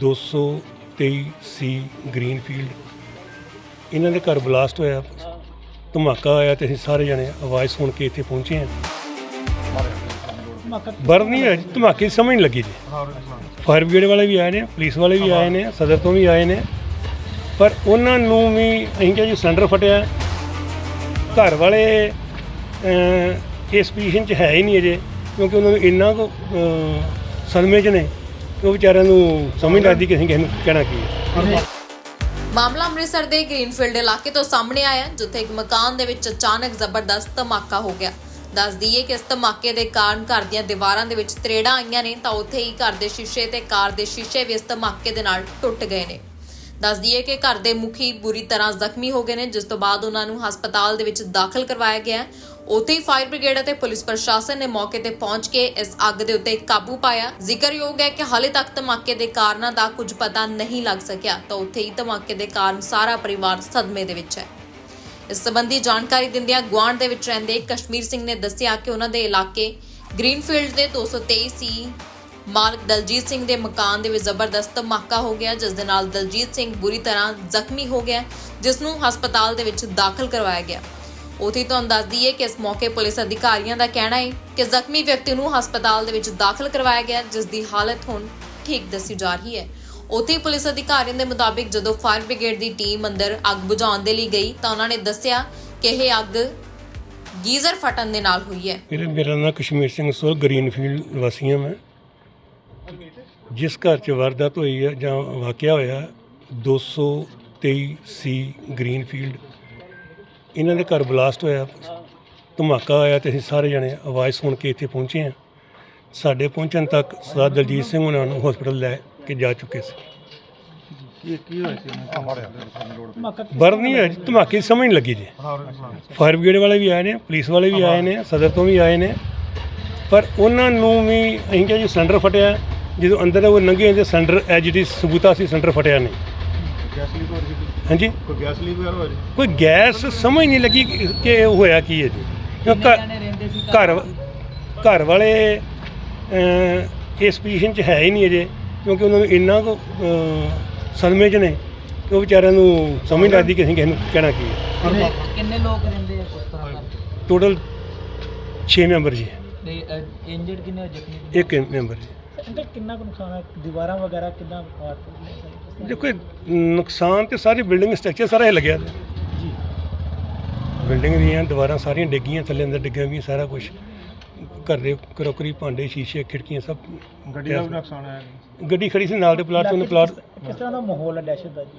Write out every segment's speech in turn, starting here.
223 ਸੀ Greenfield. ਇਹਨਾਂ ਦੇ ਘਰ ਬਲਾਸਟ ਹੋਇਆ ਧਮਾਕਾ ਹੋਇਆ ਤੇ ਅਸੀਂ ਸਾਰੇ ਜਣੇ ਆਵਾਜ਼ ਸੁਣ ਕੇ ਇੱਥੇ ਪਹੁੰਚੇ ਹਾਂ। ਬਰਨ ਨਹੀਂ ਹੋਇਆ ਜੀ, ਧਮਾਕੇ ਦੀ ਸਮਝ ਨਹੀਂ ਲੱਗੀ ਜੀ। ਫਾਇਰ ਬ੍ਰਿਗੇਡ ਵਾਲੇ ਵੀ ਆਏ ਨੇ ਪੁਲਿਸ ਵਾਲੇ ਵੀ ਆਏ ਨੇ ਸਦਰ ਤੋਂ ਵੀ ਆਏ ਨੇ। ਪਰ ਉਹਨਾਂ ਨੂੰ ਵੀ ਅਸੀਂ ਕਿਹਾ ਜੀ ਸਿਲੰਡਰ ਫਟਿਆ। ਘਰ ਵਾਲੇ ਇਸ ਪੋਜੀਸ਼ਨ 'ਚ ਹੈ ਹੀ ਨਹੀਂ ਅਜੇ ਕਿਉਂਕਿ ਉਹਨਾਂ ਨੂੰ ਇੰਨਾ ਕੁ ਸਦਮੇ 'ਚ ਨੇ। ਕਿ ਉਹ ਵਿਚਾਰਿਆਂ ਨੂੰ ਸਮਝ ਲੱਗਦੀ ਕਿ ਅਸੀਂ ਕਿਸੇ ਨੂੰ ਕਹਿਣਾ ਕੀ ਹੈ। ਮਾਮਲਾ ਅੰਮ੍ਰਿਤਸਰ ਦੇ ਗ੍ਰੀਨਫੀਲਡ ਇਲਾਕੇ ਤੋਂ ਸਾਹਮਣੇ ਆਇਆ ਜਿੱਥੇ ਇੱਕ ਮਕਾਨ ਦੇ ਵਿੱਚ ਅਚਾਨਕ ਜ਼ਬਰਦਸਤ ਧਮਾਕਾ ਹੋ ਗਿਆ। ਦੱਸ ਦਈਏ ਕਿ ਇਸ ਧਮਾਕੇ ਦੇ ਕਾਰਨ ਘਰ ਦੀਆਂ ਦੀਵਾਰਾਂ ਦੇ ਵਿੱਚ ਤਰੇੜਾਂ ਆਈਆਂ ਨੇ, ਤਾਂ ਉੱਥੇ ਹੀ ਘਰ ਦੇ ਸ਼ੀਸ਼ੇ ਤੇ ਕਾਰ ਦੇ ਸ਼ੀਸ਼ੇ ਵੀ ਇਸ ਧਮਾਕੇ ਦੇ ਨਾਲ ਟੁੱਟ ਗਏ ਨੇ। ਦੱਸ ਦਈਏ ਕਿ ਘਰ ਦੇ ਮੁਖੀ ਬੁਰੀ ਤਰ੍ਹਾਂ ਜ਼ਖਮੀ ਹੋ ਗਏ ਨੇ, ਜਿਸ ਤੋਂ ਬਾਅਦ ਉਹਨਾਂ ਨੂੰ ਹਸਪਤਾਲ ਦੇ ਵਿੱਚ ਦਾਖਲ ਕਰਵਾਇਆ ਗਿਆ ਉੱਥੇ ਹੀ ਫਾਇਰ ਬ੍ਰਿਗੇਡ ਅਤੇ ਪੁਲਿਸ ਪ੍ਰਸ਼ਾਸਨ ਨੇ ਮੌਕੇ ਤੇ ਪਹੁੰਚ ਕੇ ਇਸ ਅੱਗ ਦੇ ਉੱਤੇ ਕਾਬੂ ਪਾਇਆ। ਜ਼ਿਕਰਯੋਗ ਹੈ ਕਿ ਹਾਲੇ ਤੱਕ ਧਮਾਕੇ ਦੇ ਕਾਰਨਾਂ ਦਾ ਕੁਝ ਪਤਾ ਨਹੀਂ ਲੱਗ ਸਕਿਆ, ਤਾਂ ਉੱਥੇ ਹੀ ਧਮਾਕੇ ਦੇ ਕਾਰਨ ਸਾਰਾ ਪਰਿਵਾਰ ਸਦਮੇ ਦੇ ਵਿੱਚ ਹੈ। ਇਸ ਸੰਬੰਧੀ ਜਾਣਕਾਰੀ ਦਿੰਦਿਆਂ ਗੁਆਂਢ ਦੇ ਵਿੱਚ ਰਹਿੰਦੇ ਕਸ਼ਮੀਰ ਸਿੰਘ ਨੇ ਦੱਸਿਆ ਕਿ ਉਹਨਾਂ ਦੇ ਇਲਾਕੇ ਗ੍ਰੀਨਫੀਲਡ ਦੇ 223 ਸੀ ਮਾਲਕ ਦਲਜੀਤ ਸਿੰਘ ਦੇ ਮਕਾਨ ਦੇ ਵਿੱਚ ਜ਼ਬਰਦਸਤ ਧਮਾਕਾ ਹੋ ਗਿਆ, ਜਿਸ ਦੇ ਨਾਲ ਦਲਜੀਤ ਸਿੰਘ ਬੁਰੀ ਤਰ੍ਹਾਂ ਜ਼ਖਮੀ ਹੋ ਗਿਆ, ਜਿਸ ਨੂੰ ਹਸਪਤਾਲ ਦੇ ਵਿੱਚ ਦਾਖਲ ਕਰਵਾਇਆ ਗਿਆ। ਉਥੇ ਤੁਹਾਨੂੰ ਦੱਸ ਦਈਏ ਕਿ ਇਸ ਮੌਕੇ ਪੁਲਿਸ ਅਧਿਕਾਰੀਆਂ ਦਾ ਕਹਿਣਾ ਹੈ ਕਿ ਜ਼ਖਮੀ ਵਿਅਕਤੀ ਨੂੰ ਹਸਪਤਾਲ ਦੇ ਵਿੱਚ ਦਾਖਲ ਕਰਵਾਇਆ ਗਿਆ, ਜਿਸ ਦੀ ਹਾਲਤ ਹੁਣ ਠੀਕ ਦੱਸੀ ਜਾ ਰਹੀ ਹੈ। ਉੱਥੇ ਪੁਲਿਸ ਅਧਿਕਾਰੀਆਂ ਦੇ ਮੁਤਾਬਿਕ ਜਦੋਂ ਫਾਇਰ ਬ੍ਰਿਗੇਡ ਦੀ ਟੀਮ ਅੰਦਰ ਅੱਗ ਬੁਝਾਉਣ ਦੇ ਲਈ ਗਈ ਤਾਂ ਉਹਨਾਂ ਨੇ ਦੱਸਿਆ ਕਿ ਇਹ ਅੱਗ ਗੀਜ਼ਰ ਫਟਣ ਦੇ ਨਾਲ ਹੋਈ ਹੈ। ਮੇਰੇ ਮੇਰਾ ਨਾਮ ਕਸ਼ਮੀਰ ਸਿੰਘ ਸੋਲ, ਗ੍ਰੀਨਫੀਲਡ ਨਿਵਾਸੀ ਮੈਂ। ਜਿਸ ਘਰ 'ਚ ਵਾਰਦਾਤ ਹੋਈ ਹੈ ਜਾਂ ਵਾਕਿਆ ਹੋਇਆ 223 ਸੀ ਗ੍ਰੀਨਫੀਲਡ ਇਹਨਾਂ ਦੇ ਘਰ ਬਲਾਸਟ ਹੋਇਆ ਧਮਾਕਾ ਹੋਇਆ ਤੇ ਅਸੀਂ ਸਾਰੇ ਜਣੇ ਆਵਾਜ਼ ਸੁਣ ਕੇ ਇੱਥੇ ਪਹੁੰਚੇ ਹਾਂ। ਸਾਡੇ ਪਹੁੰਚਣ ਤੱਕ ਸਰਦਾਰ ਦਲਜੀਤ ਸਿੰਘ ਉਹਨਾਂ ਨੂੰ ਹਸਪੀਟਲ ਲੈ ਕੇ ਜਾ ਚੁੱਕੇ ਸੀ। ਬਰਨ ਨਹੀਂ ਹੋਇਆ ਜੀ, ਧਮਾਕੇ ਦੀ ਸਮਝ ਨਹੀਂ ਲੱਗੀ ਜੀ। ਫਾਇਰ ਬ੍ਰਿਗੇਡ ਵਾਲੇ ਵੀ ਆਏ ਨੇ ਪੁਲਿਸ ਵਾਲੇ ਵੀ ਆਏ ਨੇ ਸਦਰ ਤੋਂ ਵੀ ਆਏ ਨੇ। ਪਰ ਉਹਨਾਂ ਨੂੰ ਵੀ ਅਸੀਂ ਕਿਹਾ ਜੀ ਸਿਲੰਡਰ ਫਟਿਆ ਜਦੋਂ ਅੰਦਰ ਉਹ ਲੰਘੇ ਜਾਂਦੇ ਸਿਲੰਡਰ ਐਜੀਟੀ ਸਬੂਤਾ ਸੀ ਸਿਲੰਡਰ ਫਟਿਆ ਨਹੀਂ। ਗੈਸ ਲੀਕ ਹੋ ਰਹੀ ਸੀ ਹਾਂਜੀ। ਕੋਈ ਗੈਸ ਲੀਕ ਵਗੈਰਾ ਹੋ ਰਹੀ ਕੋਈ ਗੈਸ ਸਮਝ ਨਹੀਂ ਲੱਗੀ ਕਿ ਕਿ ਇਹ ਹੋਇਆ ਕੀ ਹੈ ਜੀ। ਕਿਉਂ ਘਰ- ਘਰ ਘਰ? ਵਾਲੇ ਅਹ, ਇਸ ਪੋਜੀਸ਼ਨ 'ਚ ਹੈ ਹੀ ਨਹੀਂ ਅਜੇ ਕਿਉਂਕਿ ਉਹਨਾਂ ਨੂੰ ਇੰਨਾ ਕੁ ਅਹ, ਸਦਮੇ 'ਚ ਨੇ ਕਿ ਉਹ ਵਿਚਾਰਿਆਂ ਨੂੰ ਸਮਝ ਨਹੀਂ ਲੱਗਦੀ ਕਿ ਅਸੀਂ ਕਿਸੇ ਨੂੰ ਕਹਿਣਾ ਕੀ ਹੈ। ਕਿੰਨੇ ਕਿੰਨੇ ਲੋਕ ਰਹਿੰਦੇ ਆ ਉਸ ਤਰ੍ਹਾਂ ਦਾ ਟੋਟਲ 6 ਮੈਂਬਰ ਜੀ। ਤੇ ਇੰਜਰਡ ਕਿੰਨੇ ਹੋਏ, ਜ਼ਖਮੀ ਕਿੰਨੇ ਇੱਕ ਮੈਂਬਰ ਜੀ। ਅੰਦਰ ਕਿੰਨਾ ਕੁ ਨੁਕਸਾਨ ਹੈ? ਦੀਵਾਰਾਂ ਵਗੈਰਾ ਕਿੰਨਾ ਪਾਰਟ ਦੇਖੋ ਇਹ ਨੁਕਸਾਨ ਤੇ ਸਾਰੀ ਬਿਲਡਿੰਗ ਸਟਰਕਚਰ ਸਾਰਾ ਹੀ ਲੱਗਿਆ ਤੇ ਜੀ। ਬਿਲਡਿੰਗ ਦੀਆਂ ਦੀਵਾਰਾਂ ਸਾਰੀਆਂ ਡਿੱਗੀਆਂ ਥੱਲੇ ਅੰਦਰ ਡਿੱਗਿਆ ਵੀ ਸਾਰਾ ਕੁਝ ਘਰ ਦੇ ਕਰੋਕਰੀ ਭਾਂਡੇ ਸ਼ੀਸ਼ੇ ਖਿੜਕੀਆਂ ਸਭ ਗੱਡੀ ਦਾ ਨੁਕਸਾਨ ਆਇਆ ਗੱਡੀ ਖੜੀ ਸੀ ਨਾਲ ਦੇ ਪਲਾਟ ਤੋਂ ਪਲਾਟ ਕਿਸ ਤਰ੍ਹਾਂ ਦਾ ਮਾਹੌਲ ਹੈ ਦਹਿਸ਼ਤ ਦਾ ਜੀ?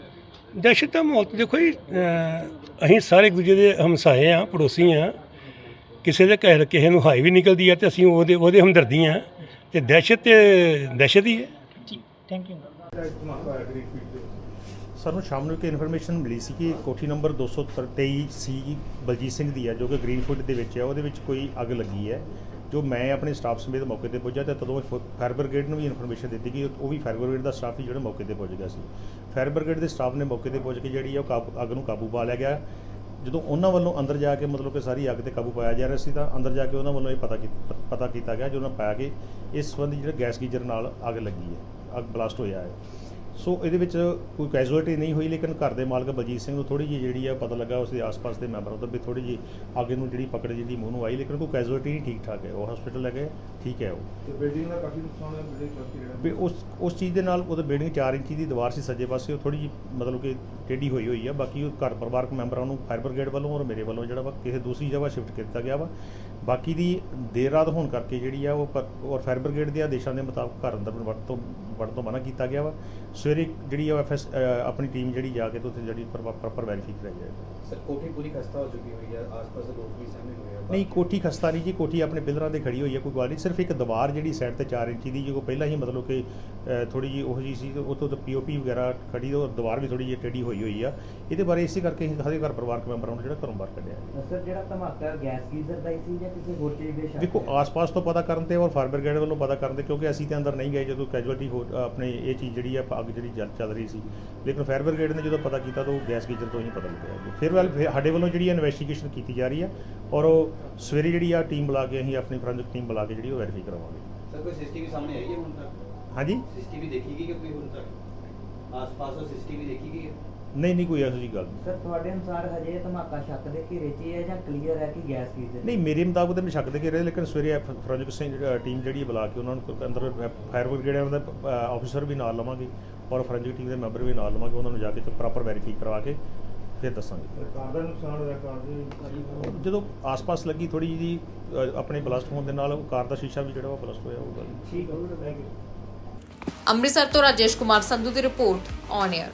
ਦਹਿਸ਼ਤ ਦਾ ਮਾਹੌਲ ਤਾਂ ਦੇਖੋ ਜੀ ਅਹ, ਅਸੀਂ ਸਾਰੇ ਇੱਕ ਦੂਜੇ ਦੇ ਹਮਸਾਏ ਆ ਪੜੋਸੀ ਆ ਕਿਸੇ ਦੇ ਘਰ ਕਿਸੇ ਨੂੰ ਹਾਈ ਵੀ ਨਿਕਲਦੀ ਆ ਤੇ ਅਸੀਂ ਉਹਦੇ ਉਹਦੇ ਹਮਦਰਦੀ ਆ ਤੇ ਦਹਿਸ਼ਤ ਤੇ ਦਹਿਸ਼ਤ ਹੀ ਹੈ। ਜੀ ਥੈਂਕ ਯੂ ਸਾਨੂੰ ਸ਼ਾਮ ਨੂੰ ਇੱਕ ਇਨਫੋਰਮੇਸ਼ਨ ਮਿਲੀ ਸੀ ਕਿ ਕੋਠੀ ਨੰਬਰ 223 ਸੀ ਬਲਜੀਤ ਸਿੰਘ ਦੀ ਹੈ ਜੋ ਕਿ ਗ੍ਰੀਨਫੁੱਡ ਦੇ ਵਿੱਚ ਹੈ ਉਹਦੇ ਵਿੱਚ ਕੋਈ ਅੱਗ ਲੱਗੀ ਹੈ, ਜੋ ਮੈਂ ਆਪਣੇ ਸਟਾਫ ਸਮੇਤ ਮੌਕੇ ਤੇ ਪਹੁੰਚਿਆ ਤੇ ਤਦੋਂ ਫਾਇਰ ਬ੍ਰਿਗੇਡ ਨੂੰ ਵੀ ਇਨਫੋਰਮੇਸ਼ਨ ਦਿੱਤੀ ਕਿ ਉਹ ਵੀ ਫਾਇਰ ਬ੍ਰਿਗੇਡ ਦਾ ਸਟਾਫ ਹੀ ਜਿਹੜਾ ਮੌਕੇ ਤੇ ਪਹੁੰਚ ਗਿਆ ਸੀ। ਫਾਇਰ ਬ੍ਰਿਗੇਡ ਦੇ ਸਟਾਫ ਨੇ ਮੌਕੇ ਤੇ ਪਹੁੰਚ ਕੇ ਜਿਹੜੀ ਹੈ ਉਹ ਕਾਬੂ ਅੱਗ ਨੂੰ ਕਾਬੂ ਪਾ ਲਿਆ ਗਿਆ। ਜਦੋਂ ਉਹਨਾਂ ਵੱਲੋਂ ਅੰਦਰ ਜਾ ਕੇ ਮਤਲਬ ਕਿ ਸਾਰੀ ਅੱਗ ਤੇ ਕਾਬੂ ਪਾਇਆ ਜਾ ਰਿਹਾ ਸੀ, ਤਾਂ ਅੰਦਰ ਜਾ ਕੇ ਉਹਨਾਂ ਵੱਲੋਂ ਇਹ ਪਤਾ ਕੀ- ਪਤਾ ਕੀਤਾ ਗਿਆ, ਜੋ ਉਹਨਾਂ ਪਾਇਆ ਕਿ ਇਸ ਸੰਬੰਧੀ ਜਿਹੜਾ ਗੈਸ ਗੀਜ਼ਰ ਨਾਲ ਅੱਗ ਲੱਗੀ ਹੈ। ਅੱਗ ਬਲਾਸਟ ਹੋਇਆ ਹੈ। ਸੋ ਇਹਦੇ ਵਿੱਚ ਕੋਈ ਕੈਜੂਅਲਟੀ ਨਹੀਂ ਹੋਈ ਲੇਕਿਨ ਘਰ ਦੇ ਮਾਲਕ ਬਲਜੀਤ ਸਿੰਘ ਨੂੰ ਥੋੜੀ ਜਿਹੀ ਜਿਹੜੀ ਆ ਪਤਾ ਲੱਗਾ ਉਸ ਦੇ ਆਸ-ਪਾਸ ਦੇ ਮੈਂਬਰਾਂ ਤੋਂ ਵੀ ਥੋੜੀ ਜਿਹੀ ਅੱਗੇ ਨੂੰ ਜਿਹੜੀ ਪਕੜ ਜਿਹੀ ਮੂੰਹ ਨੂੰ ਆਈ ਲੇਕਿਨ ਕੋਈ ਕੈਜੂਅਲਟੀ ਨਹੀਂ ਠੀਕ ਠਾਕ ਹੈ। ਉਹ ਹਸਪੀਟਲ ਲੈ ਗਏ ਠੀਕ ਹੈ ਉਹ। ਤੇ ਬਿਲਡਿੰਗ ਦਾ ਕਾਫੀ ਨੁਕਸਾਨ ਹੋਇਆ ਬਿਲਡਿੰਗ ਕਾਫੀ ਜਿਹੜਾ। ਵੀ ਉਸ ਉਸ ਚੀਜ਼ ਦੇ ਨਾਲ ਉਹਦੇ ਬਿਲਡਿੰਗ 4 ਇੰਚੀ ਦੀ ਦੀਵਾਰ ਸੀ ਸੱਜੇ ਪਾਸੇ ਉਹ ਥੋੜੀ ਜਿਹੀ ਮਤਲਬ ਕਿ ਟੇਢੀ ਹੋਈ ਹੋਈ ਆ ਬਾਕੀ ਉਹ ਘਰ ਪਰਿਵਾਰਕ ਮੈਂਬਰਾਂ ਨੂੰ ਫਾਇਰ ਬ੍ਰਿਗੇਡ ਵੱਲੋਂ ਔਰ ਮੇਰੇ ਵੱਲੋਂ ਜਿਹੜਾ ਵਾ ਕਿਸੇ ਦੂਸਰੀ ਜਗ੍ਹਾ ਸ਼ਿਫਟ ਕੀਤਾ ਗਿਆ ਵਾ। ਬਾਕੀ ਦੀ ਦੇਰ ਰਾਤ ਹੋਣ ਕਰਕੇ ਜਿਹੜੀ ਆ ਉਹ ਔਰ ਫਾਇਰ ਬ੍ਰਿਗੇਡ ਦੇ ਆਦੇਸ਼ਾਂ ਦੇ ਮੁਤਾਬਕ ਘਰ ਅੰਦਰ ਵੜਨ ਤੋਂ ਵੜਨ ਤੋਂ ਮਨਾ ਕੀਤਾ ਗਿਆ ਵਾ। ਸਵੇਰੇ ਜਿਹੜੀ ਆ ਐਫਐਸ ਆਪਣੀ ਟੀਮ ਜਿਹੜੀ ਜਾ ਕੇ ਤੇ ਉੱਥੇ ਜਿਹੜੀ ਪ੍ਰੋਪਰ ਵੈਰੀਫਾਈ ਕਰਾਈ ਜਾਏਗੀ। ਸਰ ਕੋਠੀ ਪੂਰੀ ਖਸਤਾ ਹੋ ਚੁੱਕੀ ਹੋਈ ਹੈ ਆਸ-ਪਾਸ ਦੇ ਲੋਕ ਵੀ ਸਾਹਮਣੇ ਹੋਏ ਆ ਨਹੀਂ ਕੋਠੀ ਖਸਤਾ ਨਹੀਂ ਜੀ ਕੋਠੀ ਆਪਣੇ ਪਿਲਰਾਂ ਤੇ ਖੜੀ ਹੋਈ ਹੈ ਕੋਈ ਗੱਲ ਨਹੀਂ। ਸਿਰਫ ਇੱਕ ਦੀਵਾਰ ਜਿਹੜੀ ਸਾਈਡ ਤੇ 4 ਇੰਚੀ ਦੀ ਜੋ ਪਹਿਲਾਂ ਹੀ ਮਤਲਬ ਕਿ ਥੋੜੀ ਜੀ ਉਹ ਜੀ ਸੀ ਤੇ ਉਹ ਤੋਂ ਪੀਓਪੀ ਵਗੈਰਾ ਖੜੀ ਔਰ ਦੀਵਾਰ ਵੀ ਥੋੜੀ ਜਿਹੀ ਟੇਢੀ ਹੋਈ ਹੋਈ ਆ। ਇਹਦੇ ਬਾਰੇ ਇਸੇ ਕਰਕੇ ਅਸੀਂ ਸਾਰੇ ਘਰ ਪਰਿਵਾਰਕ ਮੈਂਬਰਾਂ ਨੂੰ ਜਿਹੜਾ ਘਰੋਂ ਬਾਹਰ ਕੱਢਿਆ। ਸਰ ਜਿਹੜਾ ਧਮਾਕਾ ਗੈਸ ਗੀਜ਼ਰ ਦਾ ਸੀ ਜਾਂ ਕਿਸੇ ਹੋਰ ਚੀਜ਼ ਦੇ ਦੇਖੋ ਆਸ-ਪਾਸ ਤੋਂ ਪਤਾ ਕਰਨ ਤੇ ਔਰ ਫਾਇਰ ਬ੍ਰਿਗੇਡ ਵੱਲੋਂ ਪਤਾ ਕਰਨ ਤੇ ਕਿਉਂਕਿ ਅਸੀਂ ਤੇ ਅੰਦਰ ਨਹੀਂ ਗਏ ਜਦੋਂ ਕੈਜੁਅਲਟੀ ਹੋ ਆਪਣੇ ਇਹ ਚੀਜ਼ ਜਿਹੜੀ ਆ ਅੱਗ ਜਿਹੜੀ ਜਲ ਚੱਲ ਰਹੀ ਸੀ। ਲੇਕਿਨ ਫਾਇਰ ਬ੍ਰਿਗੇਡ ਨੇ ਜਦੋਂ ਪਤਾ ਕੀਤਾ ਤਾਂ ਉਹ ਗੈਸ ਗੀਜ਼ਰ ਤੋਂ ਹੀ ਪਤਾ ਲੱਗਿਆ। ਫਿਰ ਵੱਲ ਸਾਡੇ ਵੱਲੋਂ ਜਿਹੜੀ ਇਨਵੈਸਟੀਗੇਸ਼ਨ ਕੀਤੀ ਜਾ ਰਹੀ ਆ ਔਰ ਉਹ ਸਵੇਰੇ ਜਿਹੜੀ ਆ ਟੀਮ ਬੁਲਾ ਕੇ ਅਸੀਂ ਆਪਣੀ ਫੋਰੈਂਸਿਕ ਟੀਮ ਬੁਲਾ ਕੇ ਜਿਹੜੀ ਉਹ ਵੈਰੀਫਾਈ ਕਰਵਾਵਾਂਗੇ ਸਰ ਕੋਈ ਸੀਸੀਟੀਵੀ ਸਾਹਮਣੇ ਆਈ ਹੈ ਹੁਣ ਤੱਕ? ਹਾਂਜੀ? ਸੀਸੀਟੀਵੀ ਦੇਖੀ ਗਈ ਕਿ ਕੋਈ ਹੁਣ ਤੱਕ? ਆਸ-ਪਾਸ ਸੀਸੀਟੀਵੀ ਦੇਖੀ ਗਈ ਹੈ? ਨਹੀਂ ਨਹੀਂ ਕੋਈ ਇਹੋ ਜਿਹੀ ਗੱਲ ਨਹੀਂ। ਸਰ ਤੁਹਾਡੇ ਅਨੁਸਾਰ ਹਜੇ ਇਹ ਧਮਾਕਾ ਸ਼ੱਕ ਦੇ ਘੇਰੇ 'ਚ ਹੀ ਹੈ ਜਾਂ ਕਲੀਅਰ ਹੈ ਕਿ ਗੈਸ ਗੀਜ਼ਰ ਨਹੀਂ ਮੇਰੇ ਮੁਤਾਬਕ ਤਾਂ ਮੈਂ ਸ਼ੱਕ ਦੇ ਕੇ ਰਹੇ ਲੇਕਿਨ ਸਵੇਰੇ ਫੋਰੈਂਸਿਕ ਸਿੰਘ ਟੀਮ ਜਿਹੜੀ ਹੈ ਬੁਲਾ ਕੇ ਉਹਨਾਂ ਨੂੰ ਅੰਦਰ ਫਾਇਰ ਬ੍ਰਿਗੇਡ ਉਹਨਾਂ ਦਾ ਆਫੀਸਰ ਵੀ ਨਾਲ ਲਵਾਂਗੇ ਔਰ ਫੋਰੈਂਸਿਕ ਟੀਮ ਦੇ ਮੈਂਬਰ ਵੀ ਨਾਲ ਲਵਾਂਗੇ ਉਹਨਾਂ ਨੂੰ ਜਾ ਕੇ ਪ੍ਰੋਪਰ ਵੈਰੀਫਾਈ ਕਰਵਾ ਕੇ ਫਿਰ ਦੱਸਾਂਗੇ। ਕਾਰ ਦਾ ਨੁਕਸਾਨ ਹੋਇਆ ਕਾਰ ਦੇ ਜਦੋਂ ਆਸ-ਪਾਸ ਲੱਗੀ ਥੋੜੀ ਜਿਹੀ ਅ, ਆਪਣੇ ਬਲਾਸਟ ਹੋਣ ਦੇ ਨਾਲ ਉਹ ਕਾਰ ਦਾ ਸ਼ੀਸ਼ਾ ਵੀ ਜਿਹੜਾ ਉਹ ਬਲਾਸਟ ਹੋਇਆ ਉਹ ਗੱਲ ਠੀਕ ਹੈ ਅੰਮ੍ਰਿਤਸਰ ਤੋਂ ਰਾਜੇਸ਼ ਕੁਮਾਰ ਸੰਧੂ ਦੀ ਰਿਪੋਰਟ ਔਨ 에ਅਰ